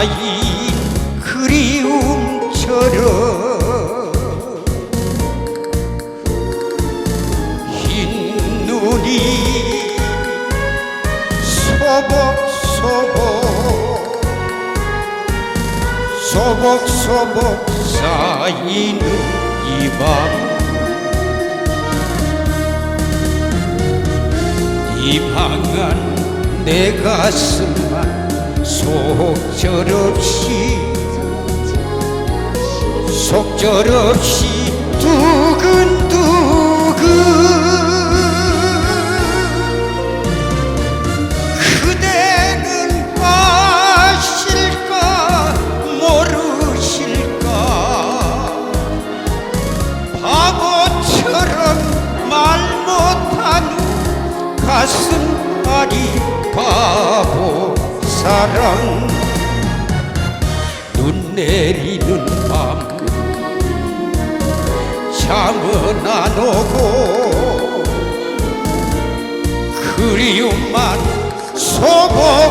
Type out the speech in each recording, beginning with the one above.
쌓인 그리움처럼 흰 눈이 소복소복 소복소복 쌓이는 이밤. 이방한 내 가슴만 속절없이 속절없이 사랑. 눈 내리는 밤 잠은 안 오고 그리움만 소복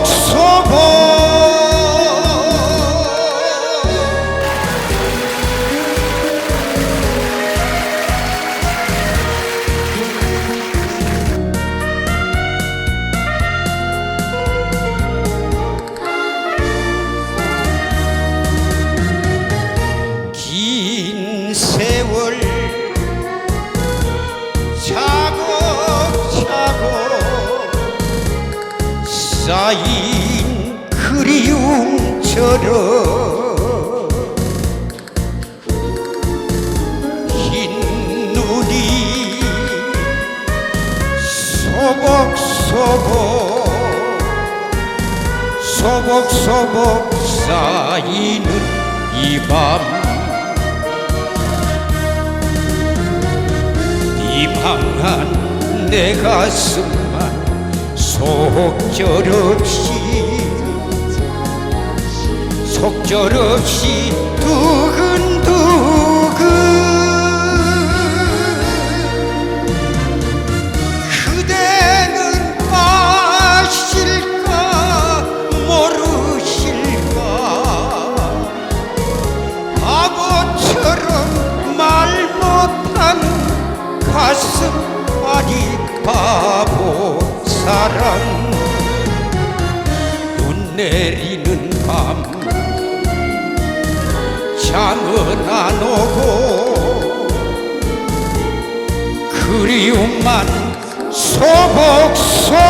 쌓인 그리움처럼 흰 눈이 소복소복 소복소복 쌓이는 이 밤. 이방한 내 가슴만 속절없이 속절없이 두근두근 내리는 밤 잠은 안 오고 그리움만 소복소복